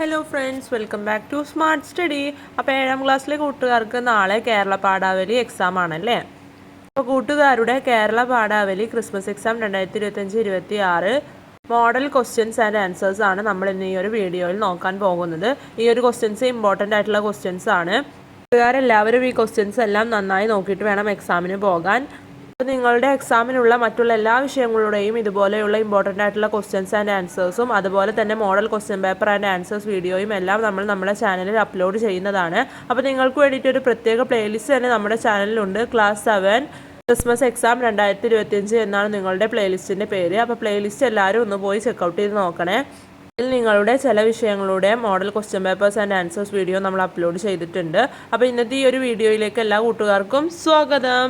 Hello friends welcome back to smart study അപ്പോൾ ഏഴാം ക്ലാസ്സിലെ കൂട്ടുകാർക്ക് നാളെ കേരള പാഠാവലി എക്സാം ആണല്ലേ? അപ്പോൾ കൂട്ടുകാരുടെ കേരള പാഠാവലി ക്രിസ്മസ് എക്സാം രണ്ടായിരത്തി ഇരുപത്തഞ്ച് ഇരുപത്തി ആറ് മോഡൽ ക്വസ്റ്റ്യൻസ് ആൻഡ് ആൻസേഴ്സ് ആണ് നമ്മൾ ഇന്ന് ഈ ഒരു വീഡിയോയിൽ നോക്കാൻ പോകുന്നത്. ഈ ഒരു ക്വസ്റ്റ്യൻസ് ഇമ്പോർട്ടന്റ് ആയിട്ടുള്ള ക്വസ്റ്റ്യൻസ് ആണ്. കൂട്ടുകാരെല്ലാവരും ഈ ക്വസ്റ്റ്യൻസ് എല്ലാം നന്നായി നോക്കിയിട്ട് വേണം എക്സാമിന് പോകാൻ. നിങ്ങളുടെ എക്സാമിനുള്ള മറ്റുള്ള എല്ലാ വിഷയങ്ങളുടെയും ഇതുപോലെയുള്ള ഇമ്പോർട്ടന്റ് ആയിട്ടുള്ള ക്വസ്റ്റ്യൻസ് ആൻഡ് ആൻസേഴ്സും അതുപോലെ തന്നെ model question paper and answers വീഡിയോയും എല്ലാം നമ്മൾ നമ്മുടെ ചാനലിൽ അപ്ലോഡ് ചെയ്യുന്നതാണ്. അപ്പോൾ നിങ്ങൾക്ക് വേണ്ടിയിട്ട് ഒരു പ്രത്യേക പ്ലേലിസ്റ്റ് തന്നെ നമ്മുടെ ചാനലിലുണ്ട് ക്ലാസ് സെവൻ ക്രിസ്മസ് എക്സാം രണ്ടായിരത്തി ഇരുപത്തിയഞ്ച് എന്നാണ് നിങ്ങളുടെ പ്ലേലിസ്റ്റിന്റെ പേര്. അപ്പോൾ പ്ലേലിസ്റ്റ് എല്ലാവരും ഒന്ന് പോയി ചെക്കൗട്ട് ചെയ്ത് നോക്കണേ. ഇതിൽ നിങ്ങളുടെ ചില വിഷയങ്ങളുടെ model question papers and answers video നമ്മൾ അപ്ലോഡ് ചെയ്തിട്ടുണ്ട്. അപ്പോൾ ഇന്നത്തെ ഈ ഒരു വീഡിയോയിലേക്ക് എല്ലാ കൂട്ടുകാർക്കും സ്വാഗതം.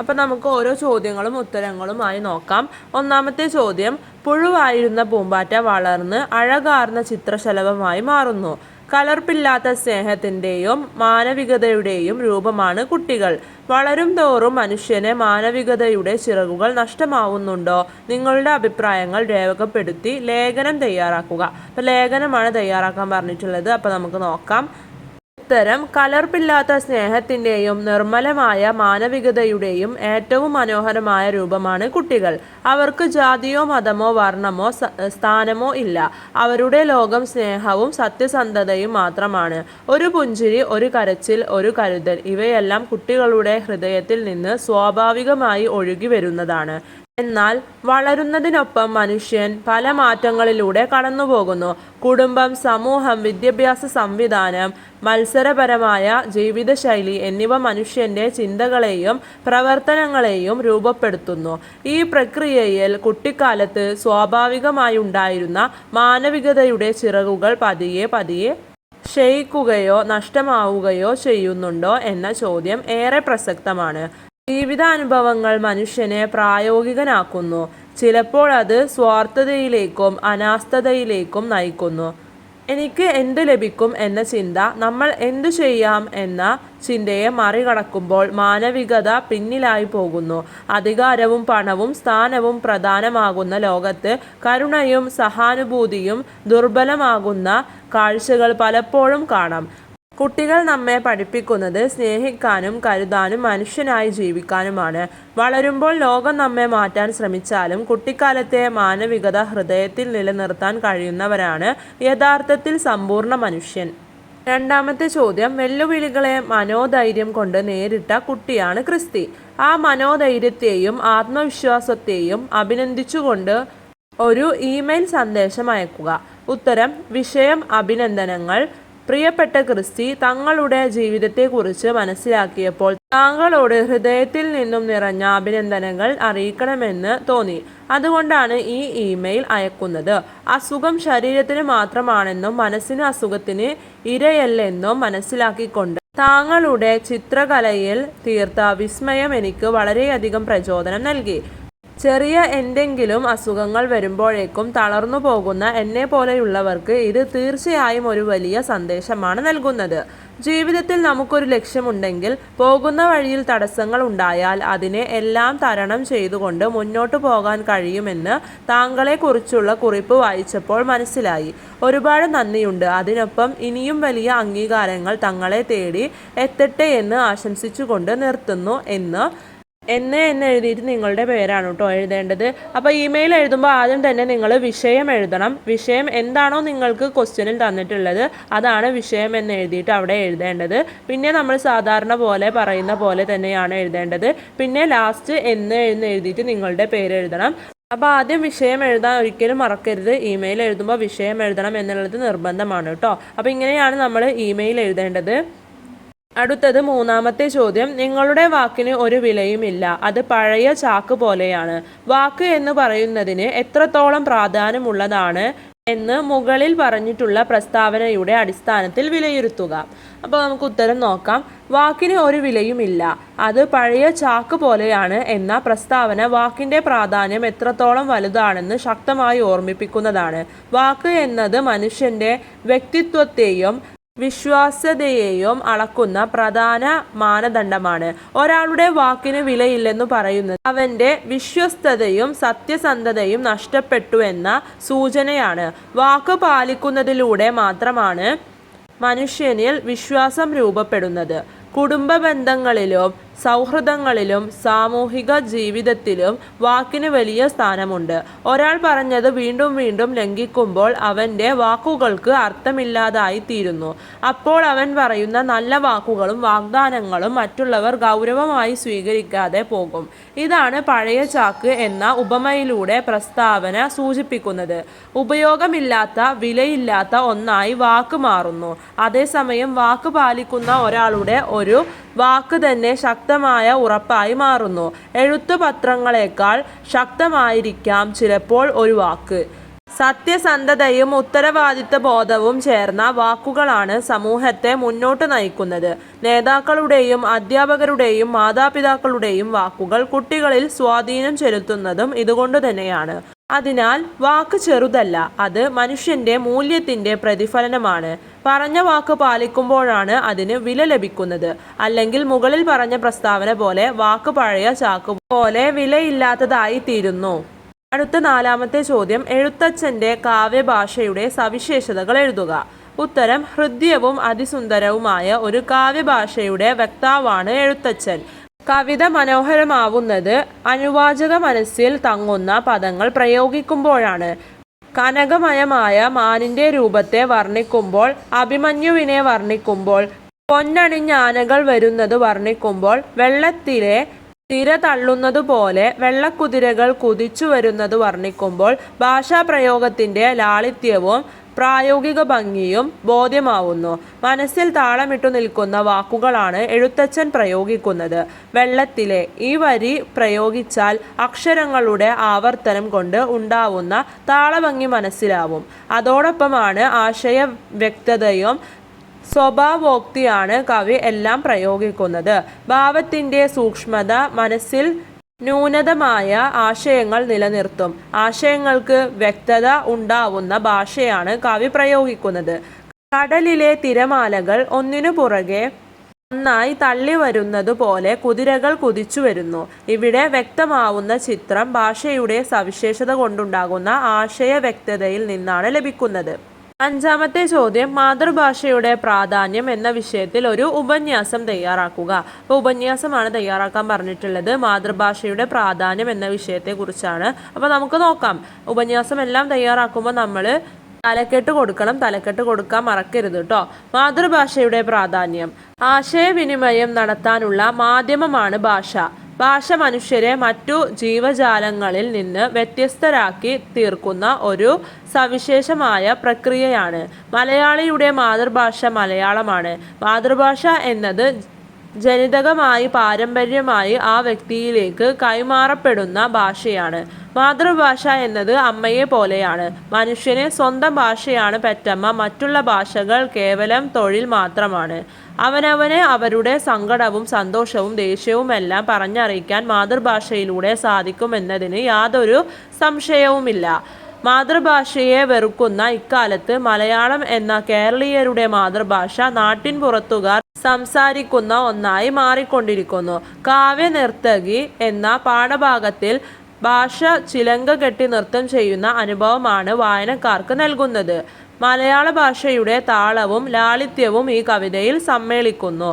അപ്പം നമുക്ക് ഓരോ ചോദ്യങ്ങളും ഉത്തരങ്ങളുമായി നോക്കാം. ഒന്നാമത്തെ ചോദ്യം പുഴുവായിരുന്ന പൂമ്പാറ്റ വളർന്ന് അഴകാർന്ന ചിത്രശലഭമായി മാറുന്നു. കലർപ്പില്ലാത്ത സ്നേഹത്തിന്റെയും മാനവികതയുടെയും രൂപമാണ് കുട്ടികൾ. വളരും തോറും മനുഷ്യനെ മാനവികതയുടെ ചിറകുകൾ നഷ്ടമാവുന്നുണ്ടോ? നിങ്ങളുടെ അഭിപ്രായങ്ങൾ രേഖപ്പെടുത്തി ലേഖനം തയ്യാറാക്കുക. അപ്പോൾ ലേഖനമാണ് തയ്യാറാക്കാൻ പറഞ്ഞിട്ടുള്ളത്. അപ്പോൾ നമുക്ക് നോക്കാം. ഉത്തരം കലർപ്പില്ലാത്ത സ്നേഹത്തിന്റെയും നിർമ്മലമായ മാനവികതയുടെയും ഏറ്റവും മനോഹരമായ രൂപമാണ് കുട്ടികൾ. അവർക്ക് ജാതിയോ മതമോ വർണമോ സ്ഥാനമോ ഇല്ല. അവരുടെ ലോകം സ്നേഹവും സത്യസന്ധതയും മാത്രമാണ്. ഒരു പുഞ്ചിരി ഒരു കരച്ചിൽ ഒരു കരുതൽ ഇവയെല്ലാം കുട്ടികളുടെ ഹൃദയത്തിൽ നിന്ന് സ്വാഭാവികമായി ഒഴുകി വരുന്നതാണ്. എന്നാൽ വളരുന്നതിനൊപ്പം മനുഷ്യൻ പല മാറ്റങ്ങളിലൂടെ കടന്നുപോകുന്നു. കുടുംബം സമൂഹം വിദ്യാഭ്യാസ സംവിധാനം മത്സരപരമായ ജീവിതശൈലി എന്നിവ മനുഷ്യന്റെ ചിന്തകളെയും പ്രവർത്തനങ്ങളെയും രൂപപ്പെടുത്തുന്നു. ഈ പ്രക്രിയയിൽ കുട്ടിക്കാലത്ത് സ്വാഭാവികമായി ഉണ്ടായിരുന്ന മാനവികതയുടെ ചിറകുകൾ പതിയെ പതിയെ ക്ഷയിക്കുകയോ നഷ്ടമാവുകയോ ചെയ്യുന്നുണ്ടോ എന്ന ചോദ്യം ഏറെ പ്രസക്തമാണ്. ജീവിതാനുഭവങ്ങൾ മനുഷ്യനെ പ്രായോഗികനാക്കുന്നു. ചിലപ്പോൾ അത് സ്വാർത്ഥതയിലേക്കും അനാസ്ഥതയിലേക്കും നയിക്കുന്നു. എനിക്ക് എന്ത് ലഭിക്കും എന്ന ചിന്ത നമ്മൾ എന്തു ചെയ്യാം എന്ന ചിന്തയെ മറികടക്കുമ്പോൾ മാനവികത പിന്നിലായി പോകുന്നു. അധികാരവും പണവും സ്ഥാനവും പ്രധാനമാകുന്ന ലോകത്ത് കരുണയും സഹാനുഭൂതിയും ദുർബലമാകുന്ന കാഴ്ചകൾ പലപ്പോഴും കാണാം. കുട്ടികൾ നമ്മെ പഠിപ്പിക്കുന്നത് സ്നേഹിക്കാനും കരുതാനും മനുഷ്യനായി ജീവിക്കാനുമാണ്. വളരുമ്പോൾ ലോകം നമ്മെ മാറ്റാൻ ശ്രമിച്ചാലും കുട്ടിക്കാലത്തെ മാനവികത ഹൃദയത്തിൽ നിലനിർത്താൻ കഴിയുന്നവരാണ് യഥാർത്ഥത്തിൽ സമ്പൂർണ മനുഷ്യൻ. രണ്ടാമത്തെ ചോദ്യം വെല്ലുവിളികളെ മനോധൈര്യം കൊണ്ട് നേരിട്ട കുട്ടിയാണ് ക്രിസ്തി. ആ മനോധൈര്യത്തെയും ആത്മവിശ്വാസത്തെയും അഭിനന്ദിച്ചുകൊണ്ട് ഒരു ഇമെയിൽ സന്ദേശം അയക്കുക. ഉത്തരം വിഷയം അഭിനന്ദനങ്ങൾ പ്രിയപ്പെട്ട ക്രിസ്തി തങ്ങളുടെ ജീവിതത്തെക്കുറിച്ച് മനസ്സിലാക്കിയപ്പോൾ താങ്കളോട് ഹൃദയത്തിൽ നിന്നും നിറഞ്ഞ അഭിനന്ദനങ്ങൾ അറിയിക്കണമെന്ന് തോന്നി. അതുകൊണ്ടാണ് ഈ ഇമെയിൽ അയക്കുന്നത്. അസുഖം ശരീരത്തിന് മാത്രമാണെന്നും മനസ്സിന് അസുഖത്തിന് ഇരയല്ലെന്നും മനസ്സിലാക്കിക്കൊണ്ട് താങ്കളുടെ ചിത്രകലയിൽ തീർത്ത വിസ്മയം എനിക്ക് വളരെയധികം പ്രചോദനം നൽകി. ചെറിയ എന്തെങ്കിലും അസുഖങ്ങൾ വരുമ്പോഴേക്കും തളർന്നു പോകുന്ന എന്നെ പോലെയുള്ളവർക്ക് ഇത് തീർച്ചയായും ഒരു വലിയ സന്ദേശമാണ് നൽകുന്നത്. ജീവിതത്തിൽ നമുക്കൊരു ലക്ഷ്യമുണ്ടെങ്കിൽ പോകുന്ന വഴിയിൽ തടസ്സങ്ങൾ ഉണ്ടായാൽ അതിനെ എല്ലാം തരണം ചെയ്തുകൊണ്ട് മുന്നോട്ട് പോകാൻ കഴിയുമെന്ന് താങ്കളെക്കുറിച്ചുള്ള കുറിപ്പ് വായിച്ചപ്പോൾ മനസ്സിലായി. ഒരുപാട് നന്ദിയുണ്ട്. അതിനൊപ്പം ഇനിയും വലിയ അംഗീകാരങ്ങൾ തങ്ങളെ തേടി എത്തട്ടെ എന്ന് ആശംസിച്ചുകൊണ്ട് നിർത്തുന്നു എന്ന് എന്ന് എന്ന് എഴുതിയിട്ട് നിങ്ങളുടെ പേരാണ് കേട്ടോ എഴുതേണ്ടത്. അപ്പോൾ ഇമെയിൽ എഴുതുമ്പോൾ ആദ്യം തന്നെ നിങ്ങൾ വിഷയം എഴുതണം. വിഷയം എന്താണോ നിങ്ങൾക്ക് ക്വസ്റ്റ്യനിൽ തന്നിട്ടുള്ളത് അതാണ് വിഷയം എന്ന് എഴുതിയിട്ട് അവിടെ എഴുതേണ്ടത്. പിന്നെ നമ്മൾ സാധാരണ പോലെ പറയുന്ന പോലെ തന്നെയാണ് എഴുതേണ്ടത്. പിന്നെ ലാസ്റ്റ് എന്ന് എന്ന് എഴുതിയിട്ട് നിങ്ങളുടെ പേര് എഴുതണം. അപ്പോൾ ആദ്യം വിഷയം എഴുതാൻ ഒരിക്കലും മറക്കരുത്. ഇമെയിൽ എഴുതുമ്പോൾ വിഷയം എഴുതണം എന്നുള്ളത് നിർബന്ധമാണ് കേട്ടോ. അപ്പോൾ ഇങ്ങനെയാണ് നമ്മൾ ഇമെയിൽ എഴുതേണ്ടത്. അടുത്തത് മൂന്നാമത്തെ ചോദ്യം. നിങ്ങളുടെ വാക്കിന് ഒരു വിലയുമില്ല. അത് പഴയ ചാക്ക് പോലെയാണ്. വാക്ക് എന്ന് പറയുന്നതിന് എത്രത്തോളം പ്രാധാന്യമുള്ളതാണ് എന്ന് മുകളിൽ പറഞ്ഞിട്ടുള്ള പ്രസ്താവനയുടെ അടിസ്ഥാനത്തിൽ വിലയിരുത്തുക. അപ്പോൾ നമുക്ക് ഉത്തരം നോക്കാം. വാക്കിന് ഒരു വിലയുമില്ല. അത് പഴയ ചാക്ക് പോലെയാണ് എന്ന പ്രസ്താവന വാക്കിന്റെ പ്രാധാന്യം എത്രത്തോളം വലുതാണെന്ന് ശക്തമായി ഓർമ്മിപ്പിക്കുന്നതാണ്. വാക്ക് എന്നത് മനുഷ്യന്റെ വ്യക്തിത്വത്തെയും വിശ്വാസ്യതയെയും അളക്കുന്ന പ്രധാന മാനദണ്ഡമാണ്. ഒരാളുടെ വാക്കിന് വിലയില്ലെന്നു പറയുന്നത് അവന്റെ വിശ്വസ്തതയും സത്യസന്ധതയും നഷ്ടപ്പെട്ടു എന്ന സൂചനയാണ്. വാക്ക് പാലിക്കുന്നതിലൂടെ മാത്രമാണ് മനുഷ്യനിൽ വിശ്വാസം രൂപപ്പെടുന്നത്. കുടുംബ ബന്ധങ്ങളിലും സൗഹൃദങ്ങളിലും സാമൂഹിക ജീവിതത്തിലും വാക്കിന് വലിയ സ്ഥാനമുണ്ട്. ഒരാൾ പറഞ്ഞത് വീണ്ടും വീണ്ടും ലംഘിക്കുമ്പോൾ അവന്റെ വാക്കുകൾക്ക് അർത്ഥമില്ലാതായി തീരുന്നു അപ്പോൾ അവൻ പറയുന്ന നല്ല വാക്കുകളും വാഗ്ദാനങ്ങളും മറ്റുള്ളവർ ഗൗരവമായി സ്വീകരിക്കാതെ പോകും. ഇതാണ് പഴയ ചാക്ക് എന്ന ഉപമയിലൂടെ പ്രസ്താവന സൂചിപ്പിക്കുന്നത്. ഉപയോഗമില്ലാത്ത വിലയില്ലാത്ത ഒന്നായി വാക്ക് മാറുന്നു. അതേസമയം വാക്ക് പാലിക്കുന്ന ഒരാളുടെ ഒരു വാക്ക് തന്നെ ശക്തമായ ഉറപ്പായി മാറുന്നു. എഴുത്തുപത്രങ്ങളെക്കാൾ ശക്തമായിരിക്കാം ചിലപ്പോൾ ഒരു വാക്ക്. സത്യസന്ധതയും ഉത്തരവാദിത്വ ബോധവും ചേർന്ന വാക്കുകളാണ് സമൂഹത്തെ മുന്നോട്ട് നയിക്കുന്നത്. നേതാക്കളുടെയും അധ്യാപകരുടെയും മാതാപിതാക്കളുടെയും വാക്കുകൾ കുട്ടികളിൽ സ്വാധീനം ചെലുത്തുന്നതും ഇതുകൊണ്ട് തന്നെയാണ്. അതിനാൽ വാക്ക് ചെറുതല്ല അത് മനുഷ്യന്റെ മൂല്യത്തിന്റെ പ്രതിഫലനമാണ്. പറഞ്ഞ വാക്ക് പാലിക്കുമ്പോഴാണ് അതിന് വില ലഭിക്കുന്നത്. അല്ലെങ്കിൽ മുകളിൽ പറഞ്ഞ പ്രസ്താവന പോലെ വാക്ക് പഴയ ചാക്ക് പോലെ വിലയില്ലാത്തതായി തീരുന്നു. അടുത്ത നാലാമത്തെ ചോദ്യം എഴുത്തച്ഛന്റെ കാവ്യഭാഷയുടെ സവിശേഷതകൾ എഴുതുക. ഉത്തരം ഹൃദ്യവും അതിസുന്ദരവുമായ ഒരു കാവ്യഭാഷയുടെ വക്താവാണ് എഴുത്തച്ഛൻ. കവിത മനോഹരമാവുന്നത് അനുവാചക മനസ്സിൽ തങ്ങുന്ന പദങ്ങൾ പ്രയോഗിക്കുമ്പോഴാണ്. കനകമയമായ മാനിന്റെ രൂപത്തെ വർണിക്കുമ്പോൾ അഭിമന്യുവിനെ വർണിക്കുമ്പോൾ പൊന്നണിഞ്ഞാനകൾ വരുന്നത് വർണിക്കുമ്പോൾ വെള്ളത്തിലെ തിര തള്ളുന്നതുപോലെ വെള്ളക്കുതിരകൾ കുതിച്ചു വരുന്നത് വർണിക്കുമ്പോൾ ഭാഷാപ്രയോഗത്തിന്റെ ലാളിത്യവും പ്രായോഗിക ഭംഗിയും ബോധ്യമാവുന്നു. മനസ്സിൽ താളമിട്ടു നിൽക്കുന്ന വാക്കുകളാണ് എഴുത്തച്ഛൻ പ്രയോഗിക്കുന്നത്. വെള്ളത്തിലെ ഈ വരി പ്രയോഗിച്ചാൽ അക്ഷരങ്ങളുടെ ആവർത്തനം കൊണ്ട് ഉണ്ടാവുന്ന താളഭംഗി മനസ്സിലാവും. അതോടൊപ്പമാണ് ആശയ വ്യക്തതയും സ്വഭാവോക്തിയാണ് കവി എല്ലാം പ്രയോഗിക്കുന്നത്. ഭാവത്തിന്റെ സൂക്ഷ്മത മനസ്സിൽ ന്യൂനതമായ ആശയങ്ങൾ നിലനിർത്തും. ആശയങ്ങൾക്ക് വ്യക്തത ഉണ്ടാവുന്ന ഭാഷയാണ് കവി പ്രയോഗിക്കുന്നത്. കടലിലെ തിരമാലകൾ ഒന്നിനു പുറകെ ഒന്നായി തള്ളി വരുന്നത് പോലെ കുതിരകൾ കുതിച്ചു വരുന്നു. ഇവിടെ വ്യക്തമാവുന്ന ചിത്രം ഭാഷയുടെ സവിശേഷത കൊണ്ടുണ്ടാകുന്ന ആശയ വ്യക്തതയിൽ നിന്നാണ് ലഭിക്കുന്നത്. അഞ്ചാമത്തെ ചോദ്യം മാതൃഭാഷയുടെ പ്രാധാന്യം എന്ന വിഷയത്തിൽ ഒരു ഉപന്യാസം തയ്യാറാക്കുക. അപ്പോൾ ഉപന്യാസമാണ് തയ്യാറാക്കാൻ പറഞ്ഞിട്ടുള്ളത്. മാതൃഭാഷയുടെ പ്രാധാന്യം എന്ന വിഷയത്തെക്കുറിച്ചാണ്. അപ്പോൾ നമുക്ക് നോക്കാം. ഉപന്യാസം എല്ലാം തയ്യാറാക്കുമ്പോൾ നമ്മൾ തലക്കെട്ട് കൊടുക്കണം തലക്കെട്ട് കൊടുക്കാൻ മറക്കരുത് കേട്ടോ മാതൃഭാഷയുടെ പ്രാധാന്യം. ആശയവിനിമയം നടത്താനുള്ള മാധ്യമമാണ് ഭാഷ. ഭാഷ മനുഷ്യരെ മറ്റു ജീവജാലങ്ങളിൽ നിന്ന് വ്യത്യസ്തരാക്കി തീർക്കുന്ന ഒരു സവിശേഷമായ പ്രക്രിയയാണ്. മലയാളിയുടെ മാതൃഭാഷ മലയാളമാണ്. മാതൃഭാഷ എന്നത് ജനിതകമായി പാരമ്പര്യമായി ആ വ്യക്തിയിലേക്ക് കൈമാറപ്പെടുന്ന ഭാഷയാണ്. മാതൃഭാഷ എന്നത് അമ്മയെ പോലെയാണ്. മനുഷ്യനെ സ്വന്തം ഭാഷയാണ് പെറ്റമ്മ മറ്റുള്ള ഭാഷകൾ കേവലം തൊഴിൽ മാത്രമാണ്. അവനവനെ അവരുടെ സങ്കടവും സന്തോഷവും ദേഷ്യവുമെല്ലാം പറഞ്ഞറിയിക്കാൻ മാതൃഭാഷയിലൂടെ സാധിക്കുമെന്നതിന് യാതൊരു സംശയവുമില്ല. മാതൃഭാഷയെ വെറുക്കുന്ന ഇക്കാലത്ത് മലയാളം എന്ന കേരളീയരുടെ മാതൃഭാഷ നാട്ടിൻ പുറത്തുകാർ സംസാരിക്കുന്ന ഒന്നായി മാറിക്കൊണ്ടിരിക്കുന്നു. കാവ്യനിർത്തകി എന്ന പാഠഭാഗത്തിൽ ഭാഷ ചിലങ്ക കെട്ടി നൃത്തം ചെയ്യുന്ന അനുഭവമാണ് വായനക്കാർക്ക് നൽകുന്നത്. മലയാള ഭാഷയുടെ താളവും ലാളിത്യവും ഈ കവിതയിൽ സമ്മേളിക്കുന്നു.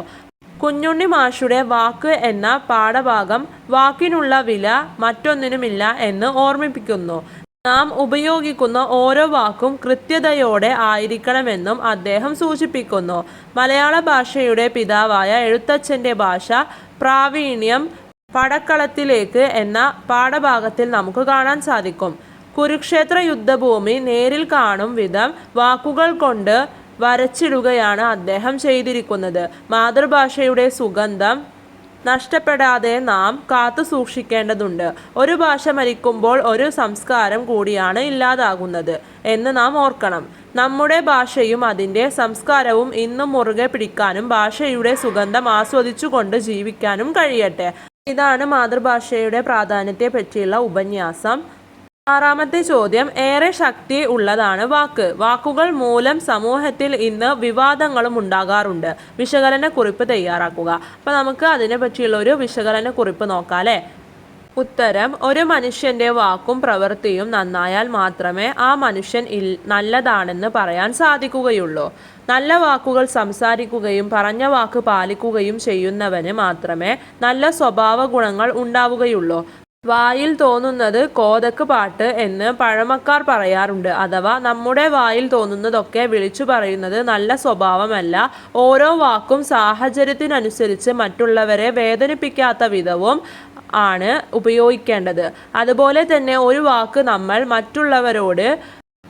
കുഞ്ഞുണ്ണി മാഷുടെ വാക്ക് എന്ന പാഠഭാഗം വാക്കിനുള്ള വില മറ്റൊന്നിനുമില്ല എന്ന് ഓർമ്മിപ്പിക്കുന്നു. നാം ഉപയോഗിക്കുന്ന ഓരോ വാക്കും കൃത്യതയോടെ ആയിരിക്കണമെന്നും അദ്ദേഹം സൂചിപ്പിക്കുന്നു. മലയാള ഭാഷയുടെ പിതാവായ എഴുത്തച്ഛന്റെ ഭാഷ പ്രാവീണ്യം പടക്കളത്തിലേക്ക് എന്ന പാഠഭാഗത്തിൽ നമുക്ക് കാണാൻ സാധിക്കും. കുരുക്ഷേത്ര യുദ്ധഭൂമി നേരിൽ കാണും വിധം വാക്കുകൾ കൊണ്ട് വരച്ചിടുകയാണ് അദ്ദേഹം ചെയ്തിരിക്കുന്നത്. മാതൃഭാഷയുടെ സുഗന്ധം നഷ്ടപ്പെടാതെ നാം കാത്തു സൂക്ഷിക്കേണ്ടതുണ്ട്. ഒരു ഭാഷ മരിക്കുമ്പോൾ ഒരു സംസ്കാരം കൂടിയാണ് ഇല്ലാതാകുന്നത് എന്ന് നാം ഓർക്കണം. നമ്മുടെ ഭാഷയും അതിന്റെ സംസ്കാരവും ഇന്നും മുറുകെ പിടിക്കാനും ഭാഷയുടെ സുഗന്ധം ആസ്വദിച്ചുകൊണ്ട് ജീവിക്കാനും കഴിയട്ടെ. ഇതാണ് മാതൃഭാഷയുടെ പ്രാധാന്യത്തെ പറ്റിയുള്ള ഉപന്യാസം. ആറാമത്തെ ചോദ്യം ഏറെ ശക്തി ഉള്ളതാണ് വാക്ക്. വാക്കുകൾ മൂലം സമൂഹത്തിൽ ഇന്ന് വിവാദങ്ങളും ഉണ്ടാകാറുണ്ട്. വിശകലന കുറിപ്പ് തയ്യാറാക്കുക. അപ്പോൾ നമുക്ക് അതിനെ പറ്റിയുള്ള ഒരു വിശകലന കുറിപ്പ് നോക്കാം അല്ലേ ഉത്തരം ഒരു മനുഷ്യന്റെ വാക്കും പ്രവൃത്തിയും നന്നായാൽ മാത്രമേ ആ മനുഷ്യൻ ഇൽ നല്ലതാണെന്ന് പറയാൻ സാധിക്കുകയുള്ളൂ. നല്ല വാക്കുകൾ സംസാരിക്കുകയും പറഞ്ഞ വാക്ക് പാലിക്കുകയും ചെയ്യുന്നവന് മാത്രമേ നല്ല സ്വഭാവ ഗുണങ്ങൾ ഉണ്ടാവുകയുള്ളൂ. വായിൽ തോന്നുന്നത് കോതക്ക് പാട്ട് എന്ന് പഴമക്കാർ പറയാറുണ്ട്. അഥവാ നമ്മുടെ വായിൽ തോന്നുന്നതൊക്കെ വിളിച്ചു പറയുന്നത് നല്ല സ്വഭാവമല്ല. ഓരോ വാക്കും സാഹചര്യത്തിനനുസരിച്ച് മറ്റുള്ളവരെ വേദനിപ്പിക്കാത്ത വിധവും ആണ് ഉപയോഗിക്കേണ്ടത്. അതുപോലെ തന്നെ ഒരു വാക്ക് നമ്മൾ മറ്റുള്ളവരോട്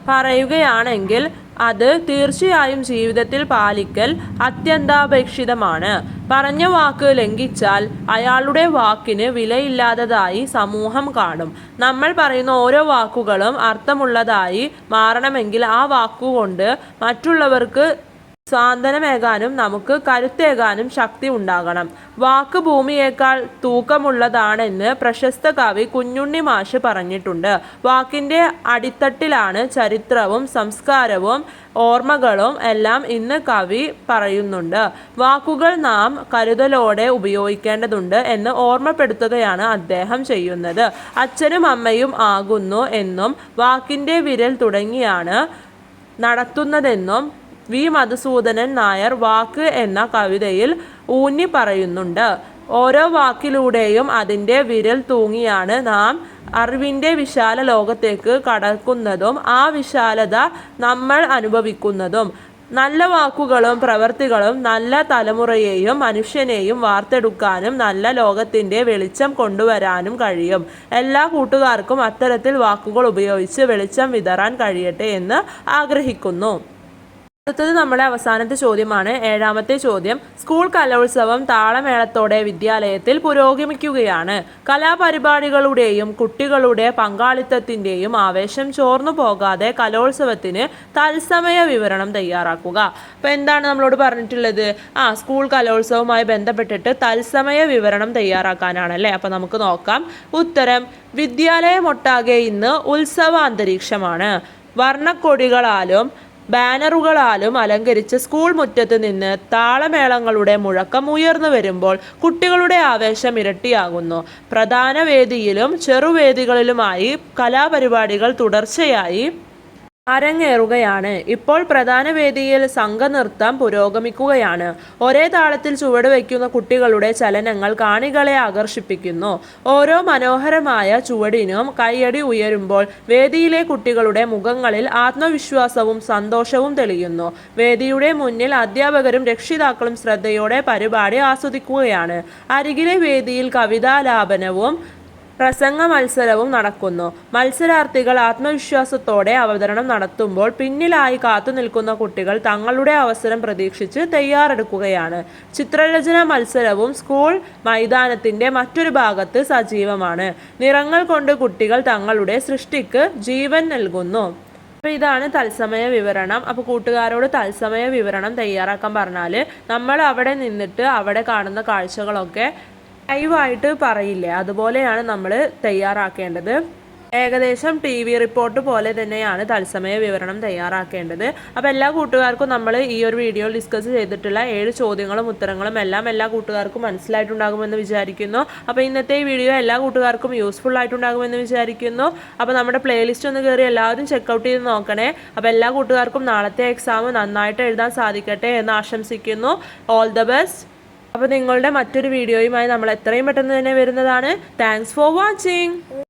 പറയുകയാണെങ്കിൽ അത് തീർച്ചയായും ജീവിതത്തിൽ പാലിക്കൽ അത്യന്താപേക്ഷിതമാണ്. പറഞ്ഞ വാക്ക് ലംഘിച്ചാൽ അയാളുടെ വാക്കിന് വിലയില്ലാത്തതായി സമൂഹം കാണും. നമ്മൾ പറയുന്ന ഓരോ വാക്കുകളും അർത്ഥമുള്ളതായി മാറണമെങ്കിൽ ആ വാക്കുകൊണ്ട് മറ്റുള്ളവർക്ക് സാന്ത്വനമേകാനും നമുക്ക് കരുത്തേകാനും ശക്തി ഉണ്ടാകണം. വാക്ക് ഭൂമിയേക്കാൾ തൂക്കമുള്ളതാണെന്ന് പ്രശസ്ത കവി കുഞ്ഞുണ്ണി മാഷ് പറഞ്ഞിട്ടുണ്ട്. വാക്കിന്റെ അടിത്തട്ടിലാണ് ചരിത്രവും സംസ്കാരവും ഓർമ്മകളും എല്ലാം ഇന്ന് കവി പറയുന്നുണ്ട്. വാക്കുകൾ നാം കരുതലോടെ ഉപയോഗിക്കേണ്ടതുണ്ട് എന്ന് ഓർമ്മപ്പെടുത്തുകയാണ് അദ്ദേഹം ചെയ്യുന്നത്. അച്ഛനും അമ്മയും ആകുന്നു എന്നും വാക്കിന്റെ വിരൽ തുടങ്ങിയാണ് നടത്തുന്നതെന്നും വി. മധുസൂദനൻ നായർ വാക്ക് എന്ന കവിതയിൽ ഊന്നി പറയുന്നുണ്ട്. ഓരോ വാക്കിലൂടെയും അതിന്റെ വിരൽ തൂങ്ങിയാണ് നാം അറിവിന്റെ വിശാല ലോകത്തേക്ക് കടക്കുന്നതും ആ വിശാലത നമ്മൾ അനുഭവിക്കുന്നതും. നല്ല വാക്കുകളും പ്രവൃത്തികളും നല്ല തലമുറയെയും മനുഷ്യനെയും വാർത്തെടുക്കാനും നല്ല ലോകത്തിന്റെ വെളിച്ചം കൊണ്ടുവരാനും കഴിയും. എല്ലാ കൂട്ടുകാർക്കും അത്തരത്തിൽ വാക്കുകൾ ഉപയോഗിച്ച് വെളിച്ചം വിതറാൻ കഴിയട്ടെ എന്ന് ആഗ്രഹിക്കുന്നു. അടുത്തത് നമ്മുടെ അവസാനത്തെ ചോദ്യമാണ്. ഏഴാമത്തെ ചോദ്യം സ്കൂൾ കലോത്സവം താളമേളത്തോടെ വിദ്യാലയത്തിൽ പുരോഗമിക്കുകയാണ്. കലാപരിപാടികളുടെയും കുട്ടികളുടെ പങ്കാളിത്തത്തിന്റെയും ആവേശം ചോർന്നു പോകാതെ കലോത്സവത്തിന് തത്സമയ വിവരണം തയ്യാറാക്കുക. അപ്പോൾ എന്താണ് നമ്മളോട് പറഞ്ഞിട്ടുള്ളത്? ആ സ്കൂൾ കലോത്സവവുമായി ബന്ധപ്പെട്ടിട്ട് തത്സമയ വിവരണം തയ്യാറാക്കാനാണല്ലേ? അപ്പോൾ നമുക്ക് നോക്കാം. ഉത്തരം വിദ്യാലയമൊട്ടാകെ ഇന്ന് ഉത്സവ അന്തരീക്ഷമാണ് വർണക്കൊടികളാലും ബാനറുകളാലും അലങ്കരിച്ച സ്കൂൾ മുറ്റത്ത് നിന്ന് താളമേളങ്ങളുടെ മുഴക്കം ഉയർന്നു വരുമ്പോൾ കുട്ടികളുടെ ആവേശം ഇരട്ടിയാകുന്നു. പ്രധാന വേദിയിലും ചെറുവേദികളിലുമായി കലാപരിപാടികൾ തുടർച്ചയായി അരങ്ങേറുകയാണ്. ഇപ്പോൾ പ്രധാന വേദിയിൽ സംഘനൃത്തം പുരോഗമിക്കുകയാണ്. ഒരേ താളത്തിൽ ചുവട് വയ്ക്കുന്ന കുട്ടികളുടെ ചലനങ്ങൾ കാണികളെ ആകർഷിപ്പിക്കുന്നു. ഓരോ മനോഹരമായ ചുവടിനും കൈയടി ഉയരുമ്പോൾ വേദിയിലെ കുട്ടികളുടെ മുഖങ്ങളിൽ ആത്മവിശ്വാസവും സന്തോഷവും തെളിയുന്നു. വേദിയുടെ മുന്നിൽ അധ്യാപകരും രക്ഷിതാക്കളും ശ്രദ്ധയോടെ പരിപാടി ആസ്വദിക്കുകയാണ്. അരികിലെ വേദിയിൽ കവിതാലാപനവും പ്രസംഗ മത്സരവും നടക്കുന്നു. മത്സരാർത്ഥികൾ ആത്മവിശ്വാസത്തോടെ അവതരണം നടത്തുമ്പോൾ പിന്നിലായി കാത്തു നിൽക്കുന്ന കുട്ടികൾ തങ്ങളുടെ അവസരം പ്രതീക്ഷിച്ച് തയ്യാറെടുക്കുകയാണ്. ചിത്രരചന മത്സരവും സ്കൂൾ മൈതാനത്തിന്റെ മറ്റൊരു ഭാഗത്ത് സജീവമാണ്. നിറങ്ങൾ കൊണ്ട് കുട്ടികൾ തങ്ങളുടെ സൃഷ്ടിക്ക് ജീവൻ നൽകുന്നു. അപ്പോൾ ഇതാണ് തത്സമയ വിവരണം. അപ്പോൾ കൂട്ടുകാരോട് തത്സമയ വിവരണം തയ്യാറാക്കാൻ പറഞ്ഞാൽ നമ്മൾ അവിടെ നിന്നിട്ട് അവിടെ കാണുന്ന കാഴ്ചകളൊക്കെ ലൈവായിട്ട് പറയില്ലേ? അതുപോലെയാണ് നമ്മൾ തയ്യാറാക്കേണ്ടത്. ഏകദേശം ടി വി റിപ്പോർട്ട് പോലെ തന്നെയാണ് തത്സമയ വിവരണം തയ്യാറാക്കേണ്ടത്. അപ്പോൾ എല്ലാ കൂട്ടുകാർക്കും നമ്മൾ ഈ ഒരു വീഡിയോ ഡിസ്കസ് ചെയ്തിട്ടുള്ള ഏഴ് ചോദ്യങ്ങളും ഉത്തരങ്ങളും എല്ലാം എല്ലാ കൂട്ടുകാർക്കും മനസ്സിലായിട്ടുണ്ടാകുമെന്ന് വിചാരിക്കുന്നു. അപ്പോൾ ഇന്നത്തെ ഈ വീഡിയോ എല്ലാ കൂട്ടുകാർക്കും യൂസ്ഫുൾ ആയിട്ടുണ്ടാകുമെന്ന് വിചാരിക്കുന്നു. അപ്പോൾ നമ്മുടെ പ്ലേലിസ്റ്റ് ഒന്ന് കയറി എല്ലാവരും ചെക്കൗട്ട് ചെയ്ത് നോക്കണേ. അപ്പോൾ എല്ലാ കൂട്ടുകാർക്കും നാളത്തെ എക്സാം നന്നായിട്ട് എഴുതാൻ സാധിക്കട്ടെ എന്ന് ആശംസിക്കുന്നു. ഓൾ ദ ബെസ്റ്റ് അപ്പോൾ നിങ്ങളുടെ മറ്റൊരു വീഡിയോയുമായി നമ്മൾ എത്രയും പെട്ടെന്ന് തന്നെ വരുന്നതാണ്. Thanks for watching